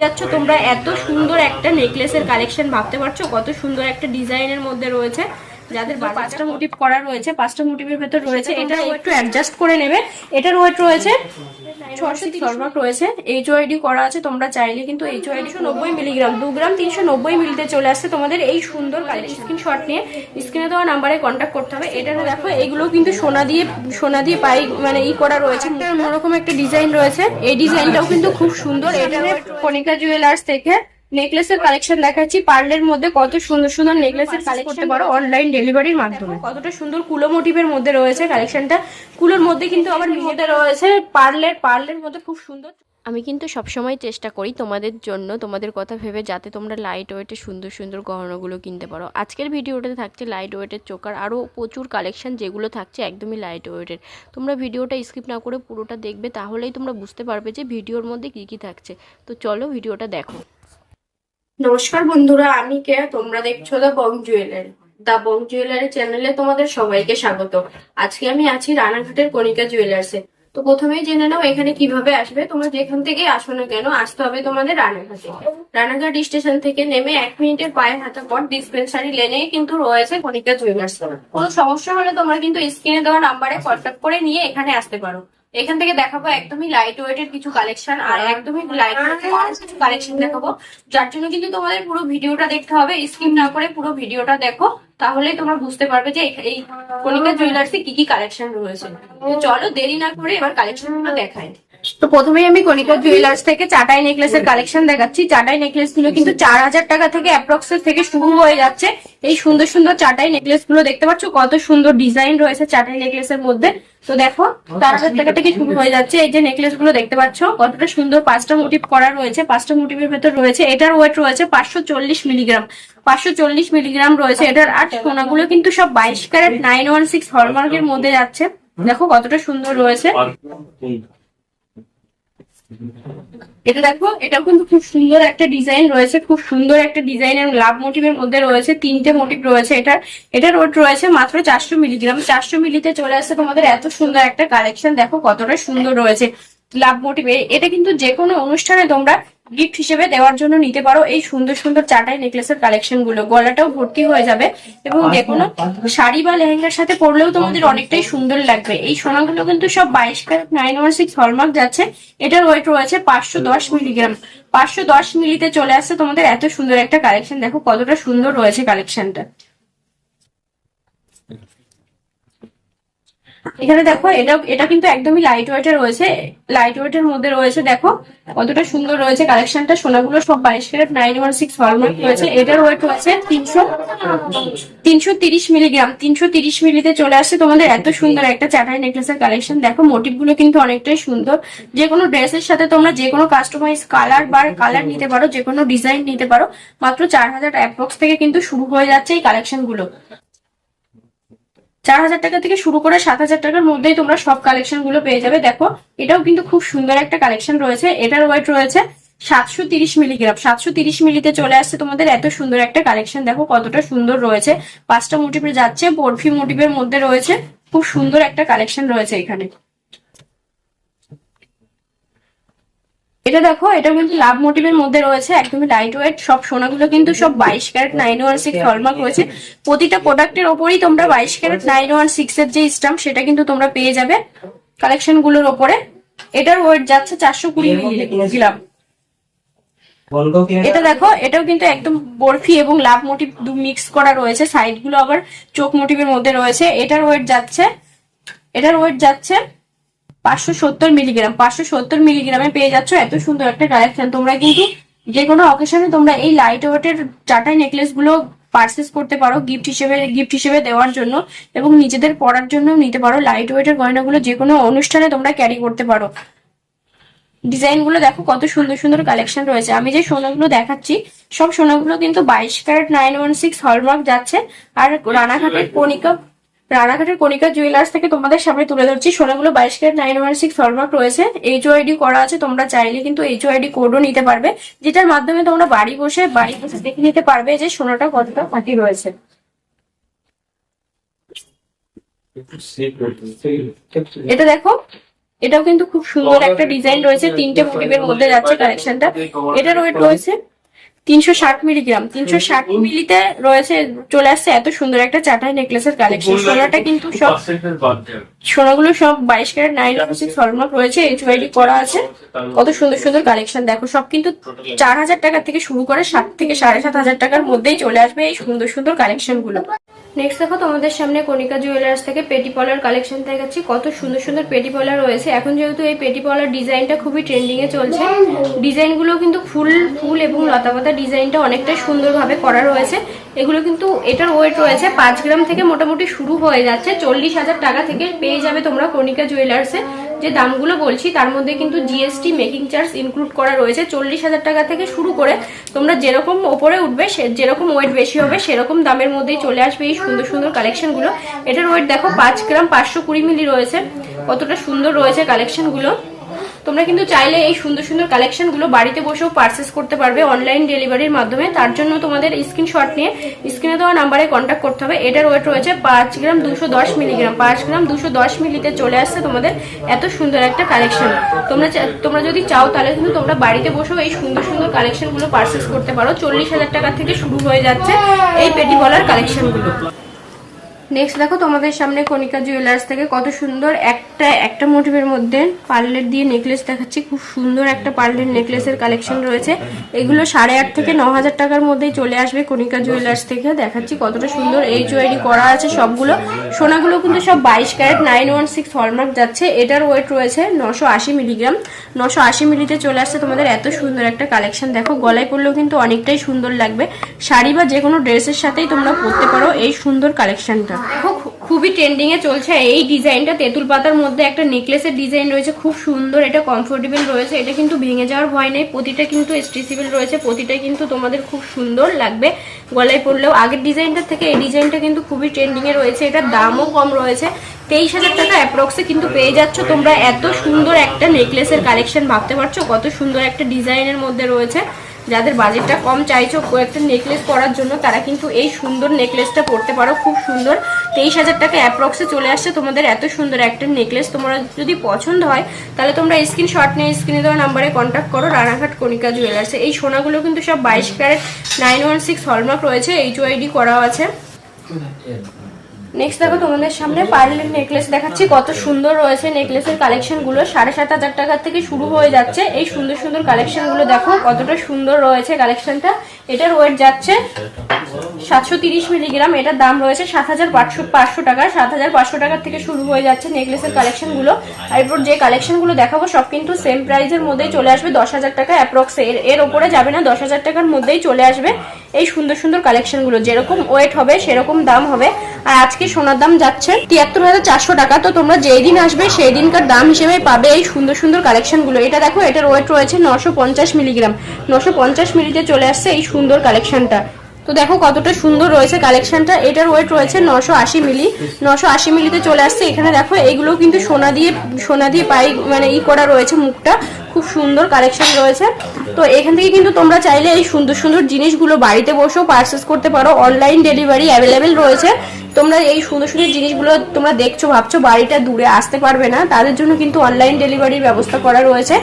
যাচ্ছ তোমরা এত সুন্দর একটা নেকলেসের কালেকশন ভাবতে পারছ কত সুন্দর একটা ডিজাইনের মধ্যে রয়েছে যাদের পাঁচটা মোটিভ করা রয়েছে পাঁচটা মোটিভের ভেতর রয়েছে এটা একটু অ্যাডজাস্ট করে নেবে। এটার ওয়েট রয়েছে ছশো রয়েছে। ওআইডি করা আছে তোমরা চাইলে কিন্তু নব্বই মিলিগ্রাম দু গ্রাম তিনশো নব্বই মিলিতে চলে আসছে তোমাদের এই সুন্দর স্ক্রিনশট নিয়ে। স্ক্রিনে দেওয়া নাম্বারে কন্ট্যাক্ট করতে হবে। এটা দেখো এগুলো কিন্তু সোনা দিয়ে সোনা দিয়ে পাই মানে ই করা রয়েছে। একটা অন্যরকম একটা ডিজাইন রয়েছে। এই ডিজাইনটাও কিন্তু খুব সুন্দর। এটা কণিকা জুয়েলার্স থেকে। নেকলেসের কালেকশন দেখাচ্ছি। পার্লের মধ্যে কত সুন্দর সুন্দর নেকলেসের কালেকশন করতে পারো অনলাইন ডেলিভারির মাধ্যমে। কতটা সুন্দর কুলো মোটিভের মধ্যে রয়েছে কালেকশনটা কুলোর মধ্যে কিন্তু আবার মধ্যে। রয়েছে পার্লের পার্লের মধ্যে খুব সুন্দর। আমি কিন্তু সবসময় চেষ্টা করি তোমাদের জন্য তোমাদের কথা ভেবে যাতে তোমরা লাইট ওয়েটে সুন্দর সুন্দর গহনাগুলো কিনতে পারো। আজকের ভিডিওটাতে থাকছে লাইট ওয়েটের চোকার। আরও প্রচুর কালেকশন যেগুলো থাকছে একদমই লাইট ওয়েটের তোমরা ভিডিওটা স্কিপ না করে পুরোটা দেখবে তাহলেই তোমরা বুঝতে পারবে যে ভিডিওর মধ্যে কী কী থাকছে। তো চলো ভিডিওটা দেখো। নমস্কার বন্ধুরা, আমি কে? তোমরা দেখছ দা বং জুয়েলারি দা বং জুয়েলারি চ্যানেলে তোমাদের সবাইকে স্বাগত। আজকে আমি আছি রানাঘাটের কণিকা জুয়েলার্সে তো প্রথমেই জেনে নাও এখানে কীভাবে আসবে। তোমরা যেখান থেকে আসো না কেন, আসতে হবে তোমাদের রানাঘাটে। রানাঘাট স্টেশন থেকে নেমে এক মিনিটের পায়ে হাঁটা পর ডিসপেন্সারি লেনে কিন্তু রয়েছে কণিকা জুয়েলার্স কোনো সমস্যা হলে তোমরা কিন্তু স্ক্রিনে দেওয়া নাম্বারে কন্ট্যাক্ট করে নিয়ে এখানে আসতে পারো। এখান থেকে দেখাবো একদমই লাইট ওয়েটের কিছু কালেকশন আর একদমই লাইট কিছু কালেকশন দেখাবো। যার জন্য কিন্তু তোমাদের পুরো ভিডিওটা দেখতে হবে স্কিপ না করে পুরো ভিডিওটা দেখো, তাহলেই তোমরা বুঝতে পারবে যে এই- কণিকা জুয়েলার্সে কি কি কালেকশন রয়েছে। চলো দেরি না করে এবার কালেকশনগুলো দেখাই। তো প্রথমেই আমি কণিকা জুয়েলার্স থেকে চাটাই নেকলেসের কালেকশন দেখাচ্ছি। চাটাই নেকলেসগুলো কিন্তু চার হাজার টাকা থেকে অ্যাপ্রক্স থেকে শুরু হয়ে যাচ্ছে। এই সুন্দর সুন্দর চাটাই নেকলেসগুলো দেখতে পাচ্ছ, কত সুন্দর ডিজাইন রয়েছে চাটাই নেকলেসের মধ্যে। তো দেখো চার হাজার টাকা থেকে শুরু হয়ে যাচ্ছে? এই যে নেকলেসগুলো দেখতে পাচ্ছ কতটা সুন্দর পাঁচটা মোটিভ করা রয়েছে। পাঁচটা মোটিভের ভেতর রয়েছে এটার ওয়েট রয়েছে পাঁচশো চল্লিশ মিলিগ্রাম পাঁচশো চল্লিশ মিলিগ্রাম রয়েছে এটার আর সোনাগুলো কিন্তু সব বাইশ ক্যারেট নাইন ওয়ান সিক্স হলমার্কের মধ্যে যাচ্ছে। দেখো কতটা সুন্দর রয়েছে। এটা দেখো, এটাও কিন্তু খুব সুন্দর একটা ডিজাইন রয়েছে, খুব সুন্দর একটা ডিজাইন এবং লাভ মোটিভের মধ্যে রয়েছে, তিনটে মোটিভ রয়েছে এটা। এটা রোড রয়েছে মাত্র চারশো মিলিগ্রাম। চারশো মিলিতে চলে আসছে তোমাদের এত সুন্দর একটা কালেকশন দেখো কতটা সুন্দর রয়েছে। Love motive. এটা কিন্তু যে কোনো অনুষ্ঠানে তোমরা গিফট হিসেবে দেওয়ার জন্য নিতে পারো। এই সুন্দর সুন্দর চাটাই নেকলেসের কালেকশনগুলো। গলাটাও ভর্তি হয়ে যাবে এবং যে কোনো শাড়ি বা লেহেঙ্গার সাথে পরলেও তোমাদের অনেকটাই সুন্দর লাগবে। এই সোনাগুলো কিন্তু সব বাইশ carat nine one six hallmark যাচ্ছে। এটার ওয়েট রয়েছে পাঁচশো দশ মিলিগ্রাম পাঁচশো দশ মিলিতে চলে আসছে তোমাদের এত সুন্দর একটা কালেকশন দেখো কতটা সুন্দর রয়েছে কালেকশনটা এখানে দেখো, এটা এটা কিন্তু একদমই লাইট ওয়েটের রয়েছে। লাইট ওয়েটের মধ্যে রয়েছে, দেখো, কতটা সুন্দর রয়েছে কালেকশনটা। সোনাগুলো সব বাইশ carat nine one six hallmark রয়েছে। এটার ওয়েট রয়েছে তিনশো তিনশো তিরিশ মিলিগ্রাম তিনশো তিরিশ মিলিতে চলে আসছে তোমাদের এত সুন্দর একটা চাটাই নেকলেসের কালেকশন দেখো মোটিভগুলো কিন্তু অনেকটাই সুন্দর। যে কোনো ড্রেসের সাথে তোমরা যে কোনো কাস্টমাইজ কালার বা কালার নিতে পারো, যে কোনো ডিজাইন নিতে পারো। মাত্র চার হাজার অ্যাপ্রক্স থেকে কিন্তু শুরু হয়ে যাচ্ছে এই কালেকশনগুলো চার হাজার টাকা থেকে শুরু করে সাত হাজার টাকার মধ্যেই তোমরা সব কালেকশনগুলো পেয়ে যাবে। দেখো, এটাও কিন্তু খুব সুন্দর একটা কালেকশন রয়েছে। এটার ওয়েট রয়েছে সাতশো তিরিশ মিলিগ্রাম সাতশো তিরিশ মিলিতে চলে আসছে তোমাদের এত সুন্দর একটা কালেকশন দেখো কতটা সুন্দর রয়েছে। পাঁচটা মোটিভে যাচ্ছে, বরফি মোটিভের মধ্যে রয়েছে। খুব সুন্দর একটা কালেকশন রয়েছে এখানে। এটা দেখো এটা কিন্তু লাভ মোটিভের মধ্যে রয়েছে একদমই লাইট ওয়েট সব সোনাগুলো কিন্তু সব বাইশ carat nine one six hallmark রয়েছে। প্রতিটা প্রোডাক্টের ওপরেই তোমরা বাইশ ক্যারেট নাইন ওয়ান সিক্স এর যে স্টাম্প সেটা কিন্তু তোমরা পেয়ে যাবে কালেকশনগুলোর ওপরে। এটার ওয়েট যাচ্ছে চারশো কুড়ি মিলিগ্রাম এটা দেখো এটাও কিন্তু একদম বরফি এবং লাভ মোটিভ দু মিক্স করা রয়েছে। সাইডগুলো আবার চোখ মোটিভের মধ্যে রয়েছে। এটার ওয়েট যাচ্ছে এটার ওয়েট যাচ্ছে পাঁচশো সত্তর মিলিগ্রাম পাঁচশো সত্তর মিলিগ্রামে পেয়ে যাচ্ছ। এত সুন্দর একটা কালেকশন তোমরা কিন্তু যে কোনো অকেশনে তোমরা এই লাইট ওয়েটের চাটাই নেকলেসগুলো পারচেস করতে পারো গিফট হিসেবে গিফট হিসেবে দেওয়ার জন্য এবং নিজেদের পরার জন্য নিতে পারো। লাইট ওয়েটের গয়নাগুলো যে কোনো অনুষ্ঠানে তোমরা ক্যারি করতে পারো। ডিজাইনগুলো দেখো কত সুন্দর সুন্দর কালেকশন রয়েছে। আমি যে সোনাগুলো দেখাচ্ছি সব সোনাগুলো কিন্তু বাইশ carat nine one six hallmark যাচ্ছে। আর রানাঘাটের কণিকা রানাঘাটের কণিকা জুয়েলার্স থেকে তোমাদের সামনে তুলে ধরছি। সোনাগুলো বাইশ carat nine one six hallmark রয়েছে। এইচ ওআইডি করা আছে তোমরা চাইলে কিন্তু এইচ ওআইডি কোডও নিতে পারবে। যেটার মাধ্যমে তোমরা বাড়ি বসে বাড়ি বসে দেখে নিতে পারবে যে সোনাটা কতটা ফাঁকি রয়েছে। এটা দেখো এটাও কিন্তু খুব সুন্দর একটা ডিজাইন রয়েছে। তিনটে মোটিভের মধ্যে যাচ্ছে কালেকশনটা এটার ওয়েট রয়েছে তিনশো ষাট মিলিগ্রাম। তিনশো ষাট মিলিতে রয়েছে চলে আসছে এত সুন্দর একটা চাটাই নেকলেসের কালেকশন সোনাটা কিন্তু সব সোনাগুলো সব বাইশ ক্যারেট নাইন সিক্স হলমার্ক রয়েছে এইচ ওয়াইডি করা আছে। কত সুন্দর সুন্দর কালেকশন দেখো, সব কিন্তু চার হাজার টাকা থেকে শুরু করে সাত থেকে সাড়ে সাত হাজার টাকার মধ্যেই চলে আসবে এই সুন্দর সুন্দর কালেকশনগুলো। নেক্সট দেখো, তোমাদের সামনে কণিকা জুয়েলার্স থেকে পেটি পলার কালেকশন দেখাচ্ছি। কত সুন্দর সুন্দর পেটি পলা রয়েছে। এখন যেহেতু এই পেটি পলার ডিজাইনটা খুবই ট্রেন্ডিং এ চলছে ডিজাইনগুলো কিন্তু ফুল ফুল এবং লতাপাতা ডিজাইনটা অনেকটাই সুন্দরভাবে করা রয়েছে। এগুলো কিন্তু এটার ওয়েট রয়েছে পাঁচ গ্রাম থেকে মোটামুটি শুরু হয়ে যাচ্ছে। চল্লিশ হাজার টাকা থেকে পেয়ে যাবে তোমরা কণিকা জুয়েলার্সে যে দামগুলো বলছি, তার মধ্যে কিন্তু জিএসটি মেকিং চার্জ ইনক্লুড করা রয়েছে। চল্লিশ হাজার টাকা থেকে শুরু করে তোমরা যেরকম ওপরে উঠবে যেরকম ওয়েট বেশি হবে, সেরকম দামের মধ্যেই চলে আসবে এই সুন্দর সুন্দর কালেকশনগুলো এটার ওয়েট দেখো, পাঁচ গ্রাম পাঁচশো কুড়ি মিলি রয়েছে। কতটা সুন্দর রয়েছে কালেকশনগুলো তোমরা কিন্তু চাইলে এই সুন্দর সুন্দর কালেকশনগুলো বাড়িতে বসেও পারচেস করতে পারবে অনলাইন ডেলিভারির মাধ্যমে। তার জন্য তোমাদের স্ক্রিনশট নিয়ে স্ক্রিনে দেওয়া নাম্বারে কন্ট্যাক্ট করতে হবে। এটার ওয়েট রয়েছে পাঁচ গ্রাম দুশো দশ মিলিগ্রাম পাঁচ গ্রাম দুশো দশ মিলিতে চলে আসছে তোমাদের এত সুন্দর একটা কালেকশন তোমরা তোমরা যদি চাও তাহলে কিন্তু তোমরা বাড়িতে বসেও এই সুন্দর সুন্দর কালেকশনগুলো পারচেস করতে পারো। চল্লিশ হাজার টাকা থেকে শুরু হয়ে যাচ্ছে এই পেটি বলার কালেকশনগুলো নেক্সট দেখো তোমাদের সামনে কণিকা জুয়েলার্স থেকে কত সুন্দর একটা একটা মোটিভের মধ্যে পার্লের দিয়ে নেকলেস দেখাচ্ছি। খুব সুন্দর একটা পার্লের নেকলেসের কালেকশন রয়েছে। এগুলো সাড়ে আট থেকে ন হাজার টাকার মধ্যেই চলে আসবে কণিকা জুয়েলার্স থেকে। দেখাচ্ছি কতটা সুন্দর এইচ ওয়াইডি করা আছে সবগুলো। সোনাগুলো কিন্তু সব বাইশ carat nine one six hallmark যাচ্ছে। এটার ওয়েট রয়েছে নশো আশি মিলিগ্রাম নশো আশি মিলিতে চলে আসছে তোমাদের। এত সুন্দর একটা কালেকশন দেখো গলায় পরলেও কিন্তু অনেকটাই সুন্দর লাগবে। শাড়ি বা যে কোনো ড্রেসের সাথেই তোমরা পরতে পারো এই সুন্দর কালেকশনটা খুবই ট্রেন্ডিং এ চলছে। এই ডিজাইনটা তেঁতুল পাতার মধ্যে একটা নেকলেসের ডিজাইন রয়েছে, খুব সুন্দর, এটা কমফোর্টেবল রয়েছে, এটা কিন্তু ভেঙে যাওয়ার ভয় নেই, প্রতিটা কিন্তু স্ট্রেচেবল রয়েছে, প্রতিটা কিন্তু তোমাদের খুব সুন্দর লাগবে গলায় পড়লেও আগের ডিজাইনটার থেকে এই ডিজাইনটা কিন্তু খুবই ট্রেন্ডিং এ রয়েছে, এটার দামও কম রয়েছে। তেইশ হাজার টাকা অ্যাপ্রক্সে কিন্তু পেয়ে যাচ্ছ তোমরা। এত সুন্দর একটা নেকলেসের কালেকশন ভাবতে পারছ? কত সুন্দর একটা ডিজাইনের মধ্যে রয়েছে। যাদের বাজেটটা কম চাইছো একটা নেকলেস পরার জন্য, তারা কিন্তু এই সুন্দর নেকলেসটা পরতে পারো। খুব সুন্দর। তেইশ হাজার টাকা অ্যাপ্রক্সে চলে আসছে। তোমাদের এত সুন্দর একটা নেকলেস তোমরা যদি পছন্দ হয়, তাহলে তোমরা স্ক্রিনশট নিয়ে স্ক্রিনে দেওয়া নাম্বারে কন্ট্যাক্ট করো। রানাঘাট কণিকা জুয়েলার্সে এই সোনাগুলো কিন্তু সব বাইশ carat nine one six hallmark রয়েছে। এইচ ওয়াইডি করাও আছে। নেক্সট দেখো, তোমাদের সামনে পার্লের নেকলেস দেখাচ্ছি। কত সুন্দর রয়েছে নেকলেসের কালেকশনগুলো। সাড়ে সাত হাজার টাকা থেকে শুরু হয়ে যাচ্ছে। এই সুন্দর সুন্দর কালেকশনগুলো দেখো, কতটা সুন্দর রয়েছে কালেকশনটা এটার ওয়েট যাচ্ছে সাতশো তিরিশ মিলিগ্রাম, এটার দাম রয়েছে সাত হাজার পাঁচশো পাঁচশো টাকা। সাত হাজার পাঁচশো টাকার থেকে শুরু হয়ে যাচ্ছে নেকলেসের কালেকশনগুলো আর এরপর যে কালেকশনগুলো দেখাবো, সব কিন্তু সেম প্রাইসের মধ্যেই চলে আসবে দশ হাজার টাকা অ্যাপ্রক্স এর এর ওপরে যাবে না, দশ হাজার টাকার মধ্যেই চলে আসবে এই সুন্দর সুন্দর কালেকশনগুলো যেরকম ওয়েট হবে, সেরকম দাম হবে। আর আজকে সোনার দাম যাচ্ছে তিয়াত্তর হাজার চারশো টাকা। তো তোমরা যেই দিন আসবে, সেই দিনকার দাম হিসেবে পাবে এই সুন্দর সুন্দর কালেকশনগুলো এটা দেখো, এটার ওয়েট রয়েছে নশো পঞ্চাশ মিলিগ্রাম। নশো পঞ্চাশ মিলিতে চলে আসছে এই সুন্দর কালেকশনটা। তো দেখো কতটা সুন্দর রয়েছে কালেকশনটা এটার ওয়েট রয়েছে নশো আশি মিলি নশো আশি মিলিতে চলে আসছে। এখানে দেখো এইগুলো কিন্তু সোনা দিয়ে সোনা দিয়ে পাই মানে ই করা রয়েছে মুখটা। খুব সুন্দর কালেকশন রয়েছে। তো এখান থেকে কিন্তু তোমরা চাইলে এই সুন্দর সুন্দর জিনিসগুলো বাড়িতে বসেও পারচেস করতে পারো। অনলাইন ডেলিভারি অ্যাভেলেবেল রয়েছে। তোমরা এই সুন্দর সুন্দর জিনিসগুলো তোমরা দেখছ, ভাবছ বাড়িটা দূরে আসতে পারবে না, তাদের জন্য কিন্তু অনলাইন ডেলিভারির ব্যবস্থা করা রয়েছে।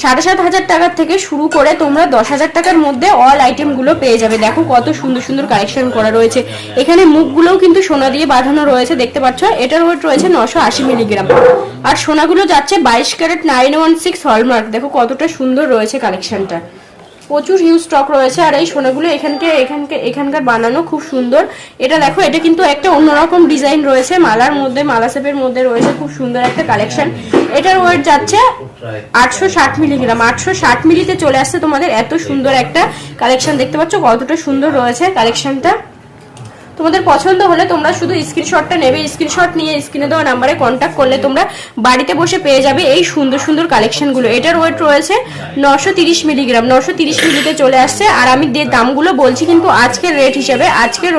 সাড়ে সাত হাজার টাকার থেকে শুরু করে তোমরা দশ হাজার টাকার মধ্যে অল আইটেমগুলো পেয়ে যাবে। দেখো কত সুন্দর সুন্দর কালেকশন করা রয়েছে। এখানে মুখগুলোও কিন্তু সোনা দিয়ে বাঁধানো রয়েছে, দেখতে পাচ্ছ? এটার ওয়েট রয়েছে নশো আশি মিলিগ্রাম আর সোনাগুলো যাচ্ছে বাইশ carat nine one six hallmark. দেখো কতটা সুন্দর রয়েছে কালেকশনটা প্রচুর হিউজ স্টক রয়েছে আর এই সোনাগুলো এখানকে এখানকে, এখানকার বানানো খুব সুন্দর। এটা দেখো, এটা কিন্তু একটা অন্যরকম ডিজাইন রয়েছে। মালার মধ্যে, মালা সেপের মধ্যে রয়েছে খুব সুন্দর একটা কালেকশন এটার ওয়েট যাচ্ছে আটশো ষাট মিলিগ্রাম আটশো ষাট মিলিতে চলে আসছে তোমাদের। এত সুন্দর একটা কালেকশন দেখতে পাচ্ছ, কতটা সুন্দর রয়েছে কালেকশনটা তোমাদের পছন্দ হলে তোমরা শুধু স্ক্রিনশটটা নেবে। স্ক্রিনশট নিয়ে স্ক্রিনে দেওয়া নাম্বারে কন্ট্যাক্ট করলে তোমরা বাড়িতে বসে পেয়ে যাবে এই সুন্দর সুন্দর কালেকশনগুলো এটার ওয়েট রয়েছে নশো তিরিশ মিলিগ্রাম নশো তিরিশ মিলিতে চলে আসছে। আর আমি যে দামগুলো বলছি কিন্তু আজকের রেট হিসাবে, আজকের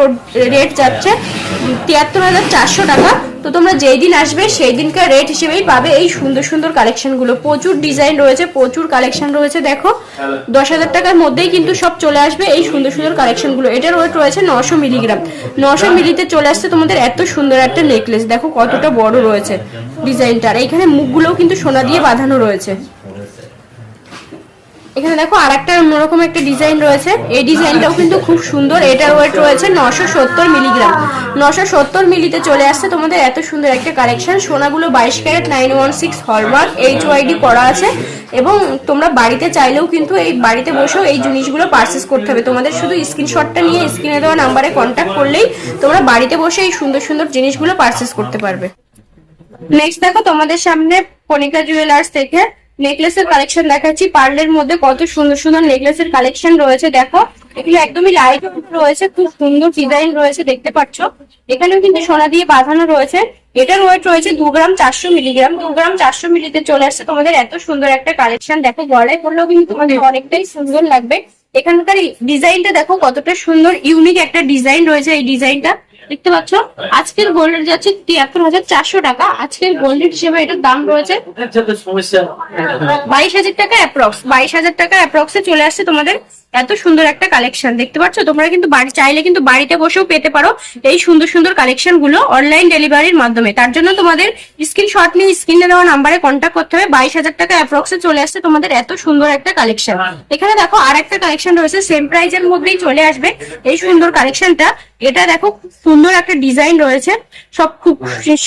রেট যাচ্ছে তিয়াত্তর হাজার চারশো টাকা। তো তোমরা যেই দিন আসবে সেই দিনকার রেট হিসেবেই পাবে এই সুন্দর সুন্দর কালেকশনগুলো প্রচুর ডিজাইন রয়েছে প্রচুর কালেকশন রয়েছে দেখো। দশ হাজার টাকার মধ্যেই কিন্তু সব চলে আসবে এই সুন্দর সুন্দর কালেকশনগুলো এটার ওয়েট রয়েছে নশো মিলিগ্রাম নশো মিলিতে চলে আসছে তোমাদের এত সুন্দর একটা নেকলেস দেখো কতটা বড় রয়েছে ডিজাইনটার এইখানে মুখগুলোও কিন্তু সোনা দিয়ে বাঁধানো রয়েছে। এখানে দেখো আর একটা অন্যরকম একটা ডিজাইন রয়েছে। এই ডিজাইনটাও কিন্তু খুব সুন্দর। এটার ওয়েট রয়েছে নশো সত্তর মিলিগ্রাম। নশো সত্তর মিলিতে চলে আসছে তোমাদের এত সুন্দর একটা কালেকশন। সোনাগুলো বাইশ carat, nine one six hallmark H UID করা আছে। এবং তোমরা বাড়িতে চাইলেও কিন্তু এই বাড়িতে বসেও এই জিনিসগুলো পারচেস করতে হবে। তোমাদের শুধু স্ক্রিনশটটা নিয়ে স্ক্রিনে দেওয়া নাম্বারে কন্ট্যাক্ট করলেই তোমরা বাড়িতে বসে এই সুন্দর সুন্দর জিনিসগুলো পারচেস করতে পারবে। নেক্সট দেখো তোমাদের সামনে কণিকা জুয়েলার্স থেকে নেকলেসের কালেকশন দেখাচ্ছি। পার্লের মধ্যে কত সুন্দর সুন্দর নেকলেসের কালেকশন রয়েছে, দেখো। এগুলো একদমই লাইট রয়েছে, খুব সুন্দর ডিজাইন রয়েছে, দেখতে পাচ্ছ। এখানেও কিন্তু সোনা দিয়ে বাঁধানো রয়েছে। এটার ওয়েট রয়েছে দু গ্রাম চারশো মিলিগ্রাম দু গ্রাম চারশো মিলিতে চলে আসছে। তোমাদের এত সুন্দর একটা কালেকশন দেখো, গলায় পড়লেও কিন্তু তোমাদের অনেকটাই সুন্দর লাগবে। এখানকার ডিজাইনটা দেখো কতটা সুন্দর ইউনিক একটা ডিজাইন রয়েছে এই ডিজাইনটা দেখতে পাচ্ছ? আজকের গোল্ড রেট যাচ্ছে তিয়াত্তর হাজার চারশো টাকা। আজকের গোল্ড রেট হিসেবে এটার দাম রয়েছে বাইশ হাজার টাকা অ্যাপ্রক্স বাইশ হাজার টাকা অ্যাপ্রক্সে চলে আসছে তোমাদের এত সুন্দর একটা কালেকশন দেখতে পাচ্ছ? তোমরা কিন্তু বাড়ি চাইলে কিন্তু বাড়িতে বসেও পেতে পারো এই সুন্দর সুন্দর কালেকশনগুলো অনলাইন ডেলিভারির মাধ্যমে। তার জন্য তোমাদের স্ক্রিনশট নিয়ে স্ক্রিনে দেওয়া নাম্বারে কন্ট্যাক্ট করতে হবে। বাইশ হাজার টাকা অ্যাপ্রক্সে চলে আসছে তোমাদের এত সুন্দর একটা কালেকশন এখানে দেখো আর একটা কালেকশন রয়েছে সেম প্রাইজের মধ্যেই চলে আসবে এই সুন্দর কালেকশনটা এটা দেখো খুব সুন্দর একটা ডিজাইন রয়েছে। সব খুব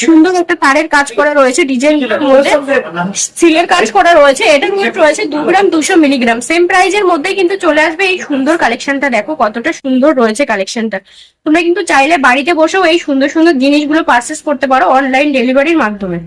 সুন্দর একটা তারের কাজ করা রয়েছে ডিজাইন মধ্যে। সিলের কাজ করা রয়েছে। এটার ওয়েট রয়েছে দু গ্রাম দুশো মিলিগ্রাম সেম প্রাইজের মধ্যে কিন্তু চলে আসবে এই সুন্দর কালেকশনটা দেখো, কতটা সুন্দর রয়েছে কালেকশনটা তোমরা কিন্তু চাইলে বাড়িতে বসেও এই সুন্দর সুন্দর জিনিসগুলো পারচেস করতে পারো অনলাইন ডেলিভারির মাধ্যমে।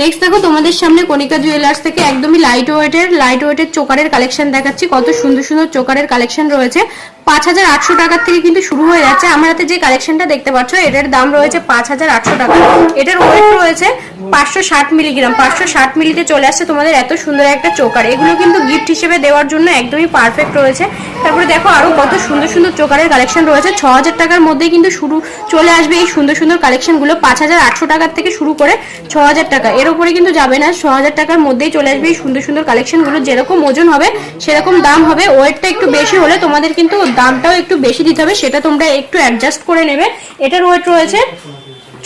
নেক্সট দেখো, তোমাদের সামনে কণিকা জুয়েলার্স থেকে একদমই লাইট ওয়েটের লাইট ওয়েটের চোকারের কালেকশন দেখাচ্ছি। কত সুন্দর সুন্দর চোকারের কালেকশন রয়েছে। পাঁচ হাজার আটশো টাকার থেকে কিন্তু শুরু হয়ে যাচ্ছে। আমার হাতে যে কালেকশনটা দেখতে পাচ্ছ, এটার দাম রয়েছে পাঁচ হাজার আটশো টাকা। এটার ওয়েট রয়েছে পাঁচশো ষাট মিলিগ্রাম পাঁচশো ষাট মিলিতে চলে আসছে তোমাদের এত সুন্দর একটা চোকার। এগুলো কিন্তু গিফট হিসেবে দেওয়ার জন্য একদমই পারফেক্ট রয়েছে। তারপরে দেখো আরও কত সুন্দর সুন্দর চোকারের কালেকশন রয়েছে। ছ হাজার টাকার মধ্যেই কিন্তু শুরু চলে আসবে এই সুন্দর সুন্দর কালেকশনগুলো। পাঁচ হাজার আটশো টাকার থেকে শুরু করে ছ হাজার টাকা এর উপরে কিন্তু যাবে না। ছ হাজার টাকার মধ্যেই চলে আসবে এই সুন্দর সুন্দর কালেকশনগুলো যেরকম ওজন হবে, সেরকম দাম হবে। ওয়েটটা একটু বেশি হলে তোমাদের কিন্তু দামটাও একটু বেশি দিতে হবে। সেটা তোমরা একটু অ্যাডজাস্ট করে নেবে। এটার ওয়েট রয়েছে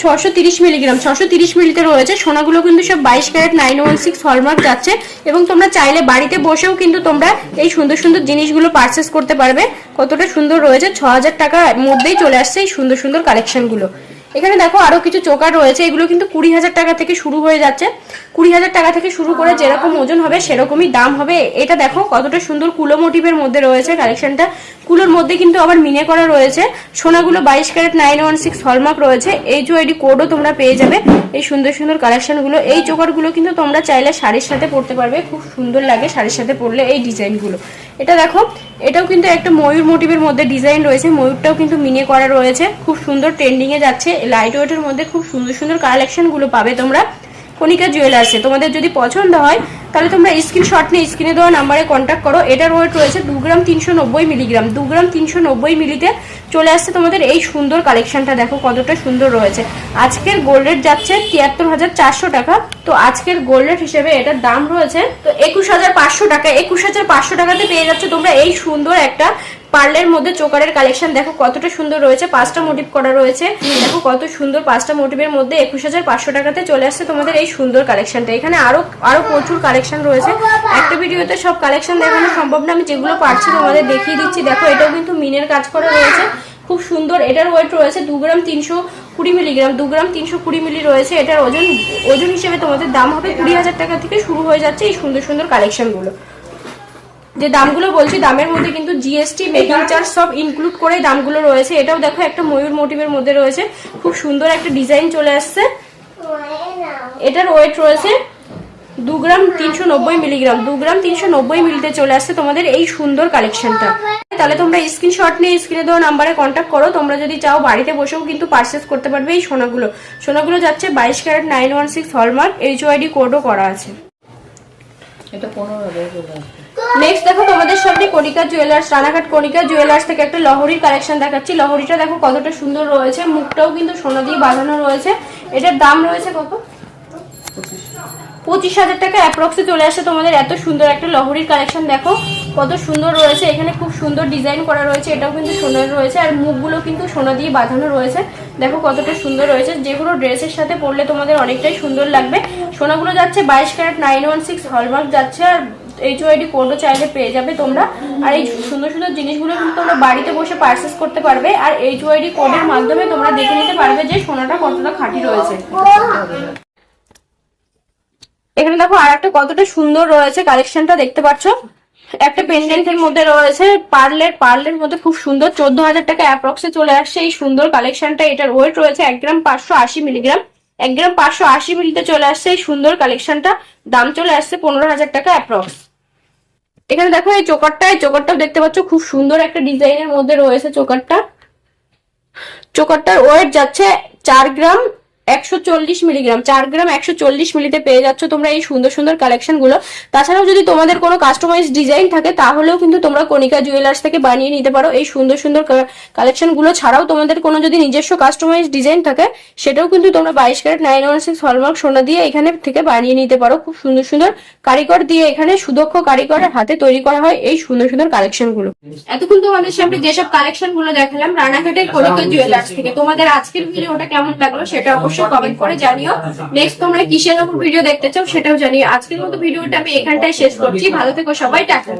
ছশো তিরিশ মিলিগ্রাম ছশো তিরিশ মিলিতে রয়েছে। সোনাগুলো কিন্তু সব বাইশ carat nine one six hallmark যাচ্ছে। এবং তোমরা চাইলে বাড়িতে বসেও কিন্তু তোমরা এই সুন্দর সুন্দর জিনিসগুলো পারচেস করতে পারবে। কতটা সুন্দর রয়েছে। ছ হাজার টাকার মধ্যেই চলে আসছে এই সুন্দর সুন্দর কালেকশনগুলো এখানে দেখো আরও কিছু চোকার রয়েছে, এগুলো কিন্তু কুড়ি হাজার টাকা থেকে শুরু হয়ে যাচ্ছে। কুড়ি হাজার টাকা থেকে শুরু করে যেরকম ওজন হবে সেরকমই দাম হবে। এটা দেখো কতটা সুন্দর কুলো মোটিভের মধ্যে রয়েছে কালেকশনটা কুলোর মধ্যে কিন্তু আবার মিনে করা রয়েছে। সোনাগুলো বাইশ carat nine one six hallmark রয়েছে। এইচ ওয়াইডি কোডও তোমরা পেয়ে যাবে। এই সুন্দর সুন্দর কালেকশনগুলো, এই চোকারগুলো কিন্তু তোমরা চাইলে শাড়ির সাথে পরতে পারবে। খুব সুন্দর লাগে শাড়ির সাথে পরলে এই ডিজাইনগুলো। এটা দেখো, এটাও কিন্তু একটা ময়ূর মোটিভের মধ্যে ডিজাইন রয়েছে। ময়ূরটাও কিন্তু মিনে করা রয়েছে। খুব সুন্দর ট্রেন্ডিং এ যাচ্ছে। লাইট ওয়েটের মধ্যে খুব সুন্দর সুন্দর কালেকশনগুলো পাবে তোমরা। কণিকা জুয়েলার্সে তোমাদের যদি পছন্দ হয় তাহলে তোমরা স্ক্রিনশট নিয়ে স্ক্রিনে দেওয়া নাম্বারে কন্ট্যাক্ট করো। এটার ওয়েট রয়েছে দু গ্রাম তিনশো নব্বই মিলিগ্রাম দু গ্রাম তিনশো নব্বই মিলিতে চলে আসছে তোমাদের এই সুন্দর কালেকশনটা দেখো কতটা সুন্দর রয়েছে। আজকের গোল্ড রেট যাচ্ছে তিয়াত্তর হাজার চারশো টাকা। তো আজকের গোল্ড রেট হিসেবে এটার দাম রয়েছে, তো একুশ হাজার পাঁচশো টাকা। একুশ হাজার পাঁচশো টাকাতে পেয়ে যাচ্ছে তোমরা এই সুন্দর একটা পার্লের মধ্যে চোকারের কালেকশন দেখো কতটা সুন্দর রয়েছে। পাঁচটা মোটিভ করা রয়েছে। দেখো কত সুন্দর পাঁচটা মোটিভের মধ্যে একুশ হাজার পাঁচশো টাকাতে চলে আসছে তোমাদের এই সুন্দর কালেকশনটা এখানে আরও আরও প্রচুর কালেকশন রয়েছে। একটা ভিডিওতে সব কালেকশন দেখানো সম্ভব না, আমি যেগুলো পারছি তোমাদের দেখিয়ে দিচ্ছি। দেখো, এটাও কিন্তু মিনের কাজ করা রয়েছে। খুব সুন্দর, এটার ওয়েট রয়েছে দু গ্রাম তিনশো কুড়ি মিলিগ্রাম দু গ্রাম তিনশো কুড়ি মিলি রয়েছে। এটার ওজন ওজন হিসেবে তোমাদের দাম হবে কুড়ি হাজার টাকা থেকে শুরু হয়ে যাচ্ছে এই সুন্দর সুন্দর কালেকশনগুলো যে দামগুলো বলছি, দামের মধ্যে কিন্তু জিএসটি মেকিং চার্জ সব ইনক্লুড করে দামগুলো রয়েছে। এটাও দেখো, একটা ময়ূর মোটিভের মধ্যে রয়েছে। খুব সুন্দর একটা ডিজাইন চলে আসছে। এটার ওয়েট রয়েছে দু গ্রাম তিনশো নব্বই মিলিগ্রাম দু গ্রাম তিনশো নব্বই মিলিতে চলে আসছে তোমাদের এই সুন্দর কালেকশনটা তাহলে তোমরা স্ক্রিনশট নিয়ে স্ক্রিনে দেওয়া নাম্বারে কন্ট্যাক্ট করো তোমরা যদি চাও বাড়িতে বসেও কিন্তু পারচেস করতে পারবে এই সোনাগুলো। সোনাগুলো যাচ্ছে বাইশ carat nine one six hallmark H UID কোডও করা আছে। এটা পনেরো হাজার নেক্সট দেখো তোমাদের সামনে কণিকা জুয়েলার্স রানাঘাট কণিকা জুয়েলার্স থেকে একটা লহরির কালেকশন দেখাচ্ছি। লহরিটা দেখো কতটা সুন্দর রয়েছে মুখটাও কিন্তু সোনা দিয়ে বাঁধানো রয়েছে। এটার দাম রয়েছে কত? পঁচিশ হাজার টাকা অ্যাপ্রক্সে চলে আসে। তোমাদের এত সুন্দর একটা লহরির কালেকশন দেখো। কত সুন্দর রয়েছে। এখানে খুব সুন্দর ডিজাইন করা রয়েছে। এটাও কিন্তু সোনার রয়েছে। আর মুখগুলো কিন্তু সোনা দিয়ে বাঁধানো রয়েছে। দেখো কতটা সুন্দর রয়েছে। যেগুলো ড্রেসের সাথে পরলে তোমাদের অনেকটাই সুন্দর লাগবে। সোনাগুলো যাচ্ছে বাইশ carat nine one six hallmark যাচ্ছে। আর এইচ ওয়াইডি কোডও চাইলে পেয়ে যাবে তোমরা। আর এই সুন্দর সুন্দর জিনিসগুলো কিন্তু তোমরা বাড়িতে বসে পারচেস করতে পারবে। আর এইচ ওয়াইডি কোডের মাধ্যমে তোমরা দেখে নিতে পারবে যে সোনাটা কতটা খাঁটি রয়েছে। এখানে দেখো আর একটা কতটা সুন্দর রয়েছে কালেকশনটা দেখতে পাচ্ছ? একটা পেন্ডেন্টের মধ্যে রয়েছে পার্লের পার্লের মধ্যে খুব সুন্দর চোদ্দ হাজার টাকা অ্যাপ্রক্সে চলে আসছে এই সুন্দর কালেকশনটা এটার ওয়েট রয়েছে এক গ্রাম পাঁচশো আশি মিলিগ্রাম এক গ্রাম পাঁচশো আশি মিলিতে চলে আসছে এই সুন্দর কালেকশনটা দাম চলে আসছে পনেরো হাজার টাকা অ্যাপ্রক্স এখানে দেখো এই চোকারটা এই চোকারটাও দেখতে পাচ্ছ খুব সুন্দর একটা ডিজাইনের মধ্যে রয়েছে চোকারটা। চোকারটার ওয়েট যাচ্ছে চার গ্রাম একশো চল্লিশ মিলিগ্রাম চার গ্রাম একশো চল্লিশ মিলিতে পেয়ে যাচ্ছ তোমরা এই সুন্দর সুন্দর কালেকশনগুলো তাছাড়াও যদি তোমাদের কোনো কাস্টমাইজ ডিজাইন থাকে তাহলেও কিন্তু তোমরা কণিকা জুয়েলার্স থেকে বানিয়ে নিতে পারো। এই সুন্দর সুন্দর কালেকশনগুলো ছাড়াও তোমাদের কোনো যদি নিজস্ব কাস্টমাইজ ডিজাইন থাকে সেটাও কিন্তু তোমরা বাইশ carat nine one six hallmark সোনা দিয়ে এখানে থেকে বানিয়ে নিতে পারো। খুব সুন্দর সুন্দর কারিগর দিয়ে এখানে সুদক্ষ কারিগরের হাতে তৈরি করা হয় এই সুন্দর সুন্দর কালেকশনগুলো এতক্ষণ তোমাদের সামনে যেসব কালেকশনগুলো দেখালাম রানাঘাটের কণিকা জুয়েলার্স থেকে তোমাদের আজকের ভিডিওটা কেমন লাগল সেটা অবশ্যই কমেন্ট করে জানিও। নেক্সট তোমরা কিসের উপর ভিডিও দেখতে চাও সেটাও জানিও। আজকের মতো ভিডিওটা আমি এখানটায় শেষ করছি। ভালো থেকো সবাই টাটা।